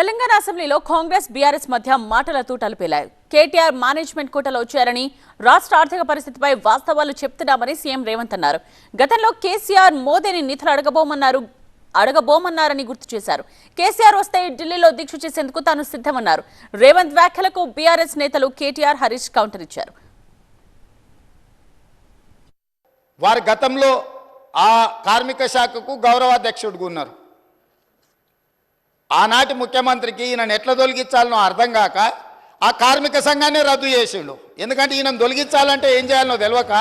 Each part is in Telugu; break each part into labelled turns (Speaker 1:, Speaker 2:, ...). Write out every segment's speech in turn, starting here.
Speaker 1: తెలంగాణ అసెంబ్లీలో కాంగ్రెస్ బీఆర్ఎస్ మధ్య మాటల తూటలు పేలాయి. కేటీఆర్ మేనేజ్మెంట్ కూటలో వచ్చారని రాష్ట్ర ఆర్థిక పరిస్థితిపై వాస్తవాలు చెప్తున్నామని సీఎం రేవంత్ అన్నారు. గతంలో కేసీఆర్ మోదీని నిధులు అడగబోమన్నారు అడగబోమన్నారని గుర్తు చేశారు. కేసీఆర్ వస్తే ఢిల్లీలో దీక్ష చేసేందుకు తాను సిద్ధమన్నారు. రేవంత్ వ్యాఖ్యలకు బీఆర్ఎస్ నేతలు కేటీఆర్ హరీష్ కౌంటర్ ఇచ్చారు.
Speaker 2: వారు గతంలో ఆ కార్మిక శాఖకు గౌరవాధ్యక్షుడుగా ఉన్నారు. ఆనాటి ముఖ్యమంత్రికి ఈయనను ఎట్లా తొలగించాలనో అర్థం కాక ఆ కార్మిక సంఘాన్ని రద్దు చేసిండు. ఎందుకంటే ఈయన తొలగించాలంటే ఏం చేయాలనో తెలియక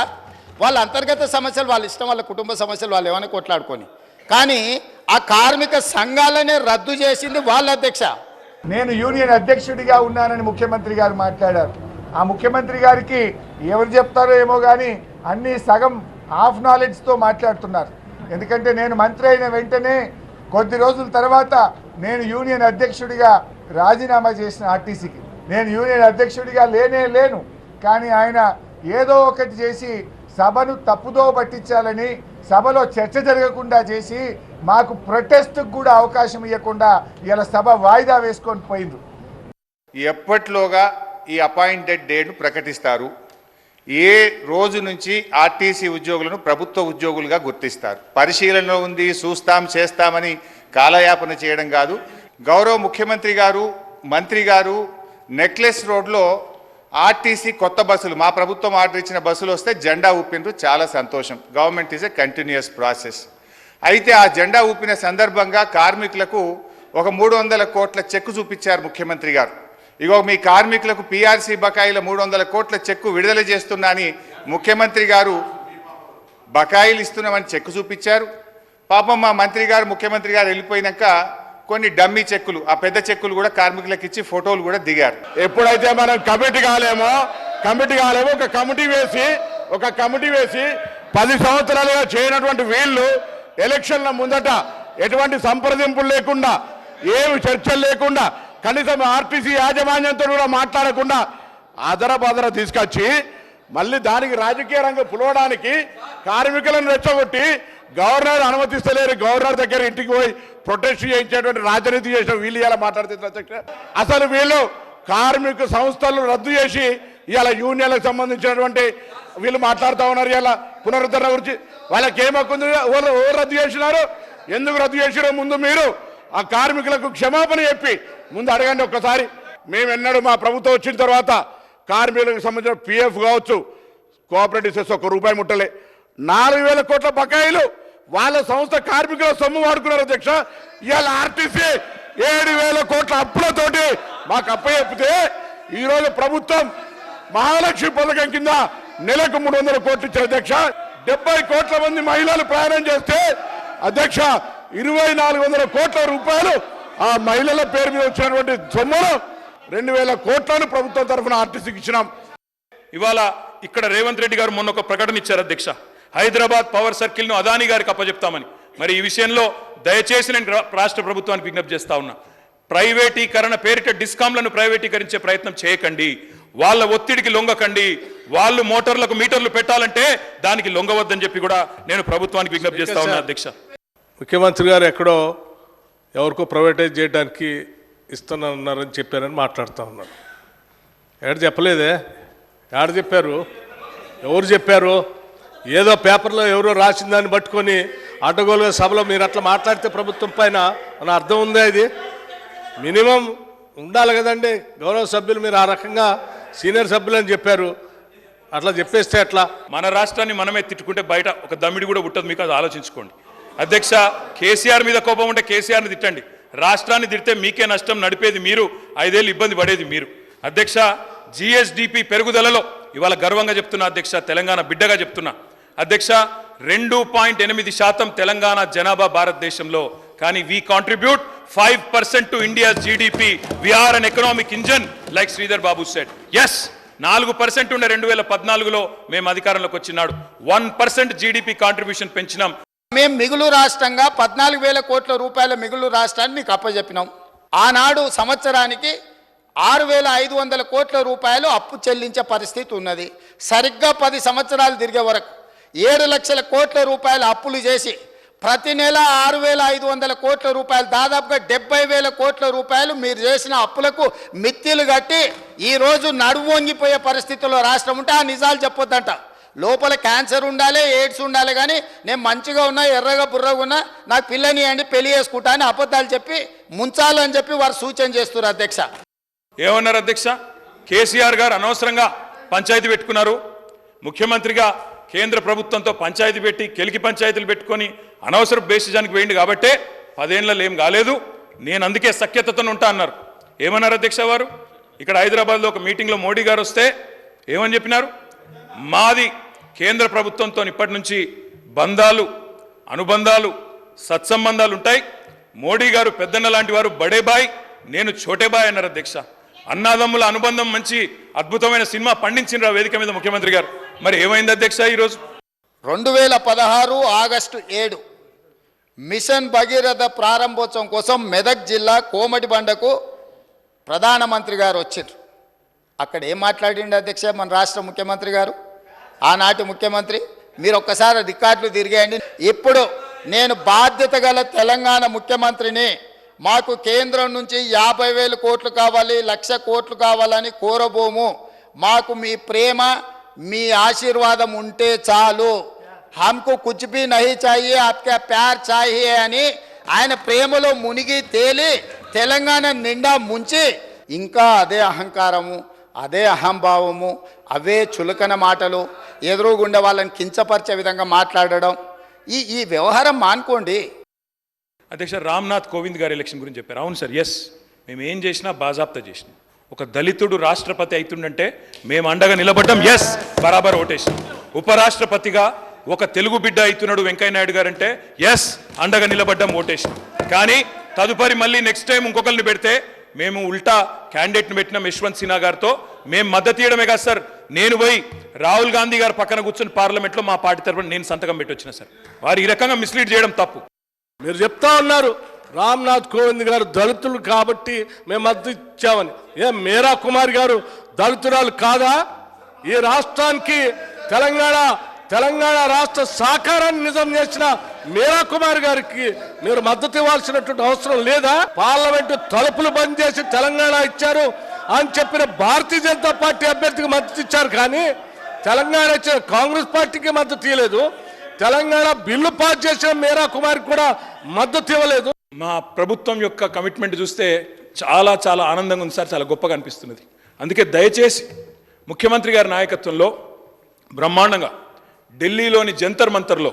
Speaker 2: వాళ్ళ అంతర్గత సమస్యలు వాళ్ళ ఇష్టం వాళ్ళ కుటుంబ సమస్యలు వాళ్ళు ఏమైనా కొట్లాడుకొని. కానీ ఆ కార్మిక సంఘాలనే రద్దు చేసింది వాళ్ళ అధ్యక్ష.
Speaker 3: నేను యూనియన్ అధ్యక్షుడిగా ఉన్నానని ముఖ్యమంత్రి గారు మాట్లాడారు. ఆ ముఖ్యమంత్రి గారికి ఎవరు చెప్తారో ఏమో కానీ అన్ని సగం హాఫ్ నాలెడ్జ్తో మాట్లాడుతున్నారు. ఎందుకంటే నేను మంత్రి అయిన వెంటనే కొద్ది రోజుల తర్వాత నేను యూనియన్ అధ్యక్షుడిగా రాజీనామా చేసిన ఆర్టీసీకి. నేను యూనియన్ అధ్యక్షుడిగా లేనే లేను. కానీ ఆయన ఏదో ఒకటి చేసి సభను తప్పుదో పట్టించాలని సభలో చర్చ జరగకుండా చేసి మాకు ప్రొటెస్ట్కి కూడా అవకాశం ఇవ్వకుండా ఇలా సభ వాయిదా వేసుకొని పోయింది
Speaker 4: ఎప్పట్లోగా ఈ అపాయింటెడ్ డేట్ను ప్రకటిస్తారు? ఏ రోజు నుంచి ఆర్టీసీ ఉద్యోగులను ప్రభుత్వ ఉద్యోగులుగా గుర్తిస్తారు? పరిశీలనలో ఉంది చూస్తాం చేస్తామని కాలయాపన చేయడం కాదు. గౌరవ ముఖ్యమంత్రి గారు మంత్రి గారు నెక్లెస్ రోడ్లో ఆర్టీసీ కొత్త బస్సులు మా ప్రభుత్వం ఆర్డర్ ఇచ్చిన బస్సులు వస్తే జెండా ఊపిండ్రు. చాలా సంతోషం. Government is a continuous process అయితే ఆ జెండా ఊపిన సందర్భంగా కార్మికులకు ఒక మూడు వందల కోట్ల చెక్కు చూపించారు ముఖ్యమంత్రి గారు. ఇగో మీ కార్మికులకు పీఆర్సీ బకాయిల మూడు వందల కోట్ల చెక్కు విడుదల చేస్తున్నా అని ముఖ్యమంత్రి గారు బకాయిలు ఇస్తున్నామని చెక్కు చూపించారు. పాపం మా మంత్రి గారు ముఖ్యమంత్రి గారు వెళ్ళిపోయినాక కొన్ని డమ్మీ చెక్కులు ఆ పెద్ద చెక్కులు కూడా కార్మికులకు ఇచ్చి ఫోటోలు కూడా దిగారు.
Speaker 5: ఎప్పుడైతే మనం కమిటీ కాలేమో కమిటీ కాలేమో ఒక కమిటీ వేసి ఒక కమిటీ వేసి పది సంవత్సరాలుగా చేయనటువంటి వీళ్ళు ఎలక్షన్ల ముందట ఎటువంటి సంప్రదింపులు లేకుండా ఏమి చర్చలు లేకుండా కనీసం ఆర్టీసీ యాజమాన్యంతో కూడా మాట్లాడకుండా అదర బదర తీసుకొచ్చి మళ్ళీ దానికి రాజకీయ రంగం పులవడానికి కార్మికులను రెచ్చగొట్టి గవర్నర్ అనుమతిస్తలేరు. గవర్నర్ దగ్గర ఇంటికి పోయి ప్రొటెస్ట్ చేయించేటువంటి రాజనీతి చేసిన వీళ్ళు ఇలా మాట్లాడుతున్నారు అసలు వీళ్ళు కార్మిక సంస్థలు రద్దు చేసి ఇలా యూనియన్లకు సంబంధించినటువంటి వీళ్ళు మాట్లాడుతూ ఉన్నారు ఇలా పునరుద్ధరణ గురించి. వాళ్ళకి ఏం హక్కు ఎవరు ఎవరు రద్దు చేసినారు? ఎందుకు రద్దు చేసినారో ముందు మీరు ఆ కార్మికులకు క్షమాపణ చెప్పి ముందు అడగండి ఒక్కసారి. మేము ఎన్నడూ మా ప్రభుత్వం వచ్చిన తర్వాత కార్మికులకు సంబంధించిన పిఎఫ్ కావచ్చు కోఆపరేటివ్ సెస్ ఒక రూపాయి ముట్టలే. నాలుగు వేల కోట్ల బకాయిలు వాళ్ళ సంస్థ కార్మికుల సొమ్ము వాడుకున్నారు అధ్యక్ష. ఇవాళ ఆర్టీసీ ఏడు వేల కోట్ల అప్పులతోటి మాకు అప్పచెప్పితే ఈరోజు ప్రభుత్వం మహాలక్ష్మి పథకం కింద నెలకు మూడు వందల కోట్లు ఇచ్చారు అధ్యక్ష. డెబ్బై కోట్ల మంది మహిళలు ప్రయాణం చేస్తే అధ్యక్ష ఇరవై నాలుగు వందల కోట్ల రూపాయలు ఆ మహిళల పేరు మీద వచ్చినటువంటి సొమ్మును రెండు వేల కోట్లను ప్రభుత్వం తరఫున ఆర్టీసీకి ఇచ్చినాం.
Speaker 6: ఇవాళ ఇక్కడ రేవంత్ రెడ్డి గారు మొన్న ఒక ప్రకటన ఇచ్చారు అధ్యక్ష. హైదరాబాద్ పవర్ సర్కిల్ను అదాని గారికి అప్పచెప్తామని మరి ఈ విషయంలో దయచేసి నేను రాష్ట్ర ప్రభుత్వానికి విజ్ఞప్తి చేస్తా ఉన్నా. ప్రైవేటీకరణ పేరిట డిస్కాంలను ప్రైవేటీకరించే ప్రయత్నం చేయకండి. వాళ్ళ ఒత్తిడికి లొంగకండి. వాళ్ళు మోటార్లకు మీటర్లు పెట్టాలంటే దానికి లొంగవద్దని చెప్పి కూడా నేను ప్రభుత్వానికి విజ్ఞప్తి చేస్తా ఉన్నా అధ్యక్ష.
Speaker 7: ముఖ్యమంత్రి గారు ఎక్కడో ఎవరికో ప్రైవేటైజ్ చేయడానికి ఇస్తున్నారని చెప్పారని మాట్లాడుతూ ఉన్నారు ఎక్కడ చెప్పలేదే? ఎక్కడ చెప్పారు? ఎవరు చెప్పారు? ఏదో పేపర్లో ఎవరో రాసిన దాన్ని పట్టుకొని అడ్డగోలుగా సభలో మీరు అట్లా మాట్లాడితే ప్రభుత్వం పైన మన అర్థం ఉందా ఇది? మినిమం ఉండాలి కదండి. గౌరవ సభ్యులు మీరు ఆ రకంగా సీనియర్ సభ్యులు అని చెప్పారు. అట్లా చెప్పేస్తే అట్లా
Speaker 6: మన రాష్ట్రాన్ని మనమే తిట్టుకుంటే బయట ఒక దమ్మిడి కూడా ఉంటుంది మీకు అది ఆలోచించుకోండి. అధ్యక్ష కేసీఆర్ మీద కోపం ఉంటే కేసీఆర్ని తిట్టండి. రాష్ట్రాన్ని తిడితే మీకే నష్టం నడిపేది మీరు ఐదేళ్ళు ఇబ్బంది పడేది మీరు. అధ్యక్ష జిఎస్డిపి పెరుగుదలలో ఇవాళ గర్వంగా చెప్తున్నా అధ్యక్ష తెలంగాణ బిడ్డగా చెప్తున్నా. అధ్యక్ష రెండు పాయింట్ ఎనిమిది శాతం తెలంగాణ జనాభా భారతదేశంలో. కానీ we contribute five percent to India GDP we are an economic engine like Sridhar Babu set yes నాలుగు పర్సెంట్ ఉండే రెండు వేల పద్నాలుగులో మేము అధికారంలోకి వచ్చినాడు. వన్ పర్సెంట్ జీడిపి కాంట్రిబ్యూషన్ పెంచినాం.
Speaker 2: మేము మిగులు రాష్ట్రంగా పద్నాలుగు వేల కోట్ల రూపాయల మిగులు రాష్ట్రాన్ని మీకు అప్పచెప్పినాం ఆనాడు సంవత్సరానికి ఆరు వేల ఐదు వందల కోట్ల రూపాయలు అప్పు చెల్లించే పరిస్థితి ఉన్నది. సరిగ్గా పది సంవత్సరాలు తిరిగే వరకు ఏడు లక్షల కోట్ల రూపాయల అప్పులు చేసి ప్రతి నెల ఆరు వేల ఐదు వందల కోట్ల రూపాయలు దాదాపుగా డెబ్బై వేల కోట్ల రూపాయలు మీరు చేసిన అప్పులకు మిత్తిలు కట్టి ఈరోజు నడువొంగిపోయే పరిస్థితుల్లో రాష్ట్రం ఉంటే ఆ నిజాలు చెప్పొద్దంట. లోపల క్యాన్సర్ ఉండాలి ఎయిడ్స్ ఉండాలి కానీ నేను మంచిగా ఉన్నా ఎర్రగా బుర్రగా ఉన్నా నాకు పిల్లని అండి పెళ్ళి చేసుకుంటా అని అబద్ధాలు చెప్పి ముంచాలని చెప్పి వారు సూచన చేస్తున్నారు అధ్యక్ష.
Speaker 6: ఏమన్నారు అధ్యక్ష? కేసీఆర్ గారు అనవసరంగా పంచాయతీ పెట్టుకున్నారు. ముఖ్యమంత్రిగా కేంద్ర ప్రభుత్వంతో పంచాయతీ పెట్టి కెలికి పంచాయతీలు పెట్టుకొని అనవసర బేసిజానికి వేయండి కాబట్టే పదేళ్ళలో ఏం కాలేదు. నేను అందుకే సఖ్యతతోనే ఉంటా అన్నారు. ఏమన్నారు అధ్యక్ష వారు? ఇక్కడ హైదరాబాద్లో ఒక మీటింగ్లో మోడీ గారు వస్తే ఏమని చెప్పినారు? మాది కేంద్ర ప్రభుత్వంతో ఇప్పటి నుంచి బంధాలు అనుబంధాలు సత్సంబంధాలు ఉంటాయి. మోడీ గారు పెద్దన్న లాంటి వారు బడే బాయ్ నేను చోటే బాయ్ అన్నారు అధ్యక్ష. అన్నాదమ్ముల అనుబంధం మంచి అద్భుతమైన సినిమా పండించిన వేదిక మీద ముఖ్యమంత్రి గారు. మరి ఏమైంది అధ్యక్ష ఈరోజు?
Speaker 2: రెండు వేల పదహారు ఆగస్టు ఏడు మిషన్ భగీరథ ప్రారంభోత్సవం కోసం మెదక్ జిల్లా కోమటి బండకు ప్రధానమంత్రి గారు వచ్చారు అక్కడ ఏం మాట్లాడిండు అధ్యక్ష మన రాష్ట్ర ముఖ్యమంత్రి గారు? ఆనాటి ముఖ్యమంత్రి మీరు ఒక్కసారి రికార్డులు తిరిగేయండి. ఇప్పుడు నేను బాధ్యత గల తెలంగాణ ముఖ్యమంత్రిని మాకు కేంద్రం నుంచి యాభై వేలు కోట్లు కావాలి లక్ష కోట్లు కావాలని కోరబోము. మాకు మీ ప్రేమ మీ ఆశీర్వాదం ఉంటే చాలు. హమ్కు కుచ్ భీ నహి చాహియే ఆప్కా ప్యార్ చాయి అని ఆయన ప్రేమలో మునిగి తేలి తెలంగాణ నిండా ముంచి ఇంకా అదే అహంకారము అదే అహంభావము అవే చులకన మాటలు ఎదురుగుండ వాళ్ళని కించపరిచే విధంగా మాట్లాడడం ఈ ఈ వ్యవహారం మానుకోండి.
Speaker 6: అధ్యక్ష రామ్నాథ్ కోవింద్ గారి ఎలక్షన్ గురించి చెప్పారు. అవును సార్ ఎస్ మేము ఏం చేసినా బాజాప్తా చేసినాం. ఒక దళితుడు రాష్ట్రపతి అవుతుండంటే మేము అండగా నిలబడ్డం. ఎస్ బరాబర్ ఓటేసినాం. ఉపరాష్ట్రపతిగా ఒక తెలుగు బిడ్డ అవుతున్నాడు వెంకయ్య నాయుడు గారు అంటే ఎస్ అండగా నిలబడ్డం ఓటేసినాం. కానీ తదుపరి మళ్ళీ నెక్స్ట్ టైం ఇంకొకరిని పెడితే మేము ఉల్టా క్యాండిడేట్ని పెట్టినాం యశ్వంత్ సిన్హా గారితో. మేము మద్దతు ఇవ్వడమే కాదు సార్. నేను పోయి రాహుల్ గాంధీ గారు పక్కన కూర్చొని పార్లమెంట్లో మా పార్టీ తరఫున నేను సంతకం పెట్టి వచ్చిన సార్. వారు ఈ రకంగా మిస్లీడ్ చేయడం తప్పు.
Speaker 7: మీరు చెప్తా ఉన్నారు రామ్నాథ్ కోవింద్ గారు దళితులు కాబట్టి మేము మద్దతు ఇచ్చామని. ఏ మేరా కుమార్ గారు దళితురాలు కాదా? ఈ రాష్ట్రానికి తెలంగాణ తెలంగాణ రాష్ట్ర సాకారాన్ని నిజం చేసిన మీరా కుమార్ గారికి మీరు మద్దతు ఇవ్వాల్సినటువంటి అవసరం లేదా? పార్లమెంటు తలుపులు బంద్ చేసి తెలంగాణ ఇచ్చారు అని చెప్పిన భారతీయ జనతా పార్టీ అభ్యర్థికి మద్దతు ఇచ్చారు కానీ తెలంగాణ ఇచ్చిన కాంగ్రెస్ పార్టీకి మద్దతు ఇవ్వలేదు. తెలంగాణ బిల్లు పాస్ చేసిన మీరా కుమార్ కూడా మద్దతు ఇవ్వలేదు.
Speaker 6: మా ప్రభుత్వం యొక్క కమిట్మెంట్ చూస్తే చాలా చాలా ఆనందంగా ఉంది సార్ చాలా గొప్పగా అనిపిస్తున్నది. అందుకే దయచేసి ముఖ్యమంత్రి గారి నాయకత్వంలో బ్రహ్మాండంగా ఢిల్లీలోని జంతర్ మంతర్లో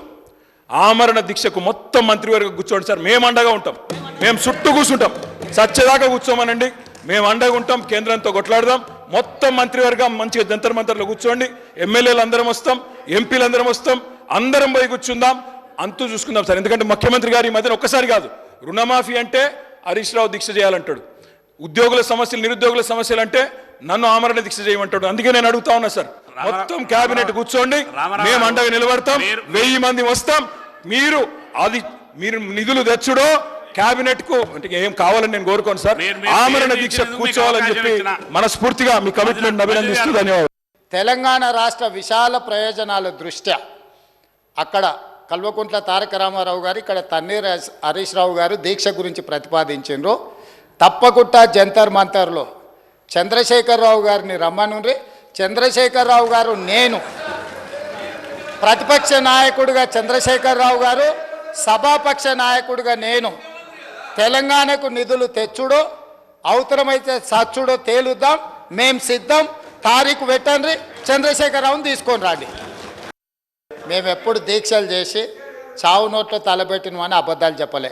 Speaker 6: ఆమరణ దీక్షకు మొత్తం మంత్రివర్గం కూర్చోండి సార్. మేము అండగా ఉంటాం. మేము చుట్టూ కూర్చుంటాం. సచ్చదాకా కూర్చోమనండి. మేము అండగా ఉంటాం. కేంద్రంతో కొట్లాడదాం. మొత్తం మంత్రివర్గం మంచిగా జంతర్ మంతర్లో కూర్చోండి. ఎమ్మెల్యేలు అందరం వస్తాం. ఎంపీలు అందరం వస్తాం. అందరం పోయి కూర్చుందాం. అంతూ చూసుకుందాం సార్. ఎందుకంటే ముఖ్యమంత్రి గారు ఈ మధ్యన ఒక్కసారి కాదు. రుణమాఫీ అంటే హరీష్ రావు దీక్ష చేయాలంటాడు. ఉద్యోగుల సమస్యలు నిరుద్యోగుల సమస్యలు అంటే నన్ను ఆమరణ దీక్ష చేయమంటాడు. అందుకే నేను అడుగుతా ఉన్నా సార్. మొత్తం కేబినెట్ కూర్చోండి. మేము అండగా నిలబడతాం. వెయ్యి మంది వస్తాం. మీరు అది మీరు నిధులు తెచ్చుడో కేబినెట్కు అంటే ఏం కావాలని నేను కోరుకోను సార్.
Speaker 8: మీరు- మీరు
Speaker 6: ఆమరణ దీక్ష కూర్చోవాలని చెప్పి. మనస్ఫూర్తిగా మీ కమిట్మెంట్ అభినందిస్తూ ధన్యవాదాలు.
Speaker 2: తెలంగాణ రాష్ట్ర విశాల ప్రయోజనాల దృష్ట్యా అక్కడ కల్వకుంట్ల తారక రామారావు గారు ఇక్కడ తన్నీర్ హరీష్- హరీష్ రావు గారు దీక్ష గురించి ప్రతిపాదించారు తప్పకుండా జంతర్ మంతర్లో చంద్రశేఖరరావు గారిని రమ్మనుండ్రి చంద్రశేఖరరావు గారు నేను. ప్రతిపక్ష నాయకుడిగా చంద్రశేఖరరావు గారు సభాపక్ష నాయకుడిగా నేను. తెలంగాణకు నిధులు తెచ్చుడో అవసరమైతే సచ్చుడో తేలుద్దాం మేం సిద్ధం తారీఖు పెట్టండి చంద్రశేఖరరావుని తీసుకొని రండి. మేము ఎప్పుడు దీక్షలు చేసి చావు నోట్లో తలబెట్టినమని అబద్ధాలు చెప్పలే.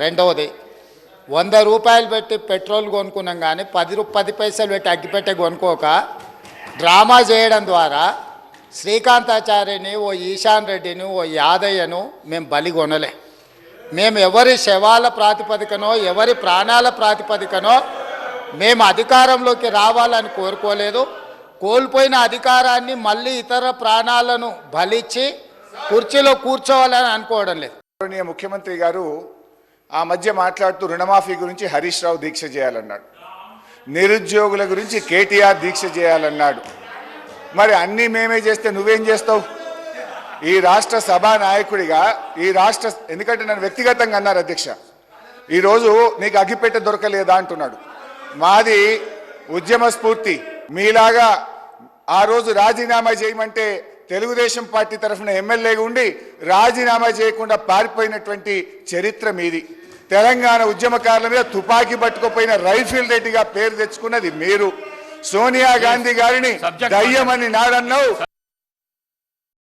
Speaker 2: రెండవది వంద రూపాయలు పెట్టి పెట్రోల్ కొనుక్కున్నాం కానీ పది రూ పది పైసలు పెట్టి అగ్గిపెట్టే కొనుక్కోక డ్రామా చేయడం ద్వారా శ్రీకాంతాచార్యని ఓ ఈశాన్ రెడ్డిని ఓ యాదయ్యను మేము బలిగొనలే మేము ఎవరి శవాల ప్రాతిపదికనో ఎవరి ప్రాణాల ప్రాతిపదికనో మేము అధికారంలోకి రావాలని కోరుకోలేదు. కోల్పోయిన అధికారాన్ని మళ్ళీ ఇతర ప్రాణాలను బలిచ్చి కుర్చీలో కూర్చోవాలని అనుకోవడం లేదు.
Speaker 9: ముఖ్యమంత్రి గారు ఆ మధ్య మాట్లాడుతూ రుణమాఫీ గురించి హరీష్ రావు దీక్ష చేయాలన్నాడు. నిరుద్యోగుల గురించి కేటీఆర్ దీక్ష చేయాలన్నాడు. మరి అన్నీ మేమే చేస్తే నువ్వేం చేస్తావు?
Speaker 4: ఈ రాష్ట్ర సభా నాయకుడిగా ఈ రాష్ట్ర ఎందుకంటే నన్ను వ్యక్తిగతంగా అన్నారు అధ్యక్ష. ఈరోజు నీకు అగ్గిపెట్ట దొరకలేదా అంటున్నాడు. మాది ఉద్యమ స్ఫూర్తి. మీలాగా ఆ రోజు రాజీనామా చేయమంటే తెలుగుదేశం పార్టీ తరఫున ఎమ్మెల్యేగా ఉండి రాజీనామా చేయకుండా పారిపోయినటువంటి చరిత్ర మీది. తెలంగాణ ఉద్యమకారుల మీద తుపాకీ పట్టుకుపోయిన రైఫిల్ రెడ్డిగా పేరు తెచ్చుకున్నది మీరు. సోనియా గాంధీ గారిని దయ్యమని నాడన్నావు.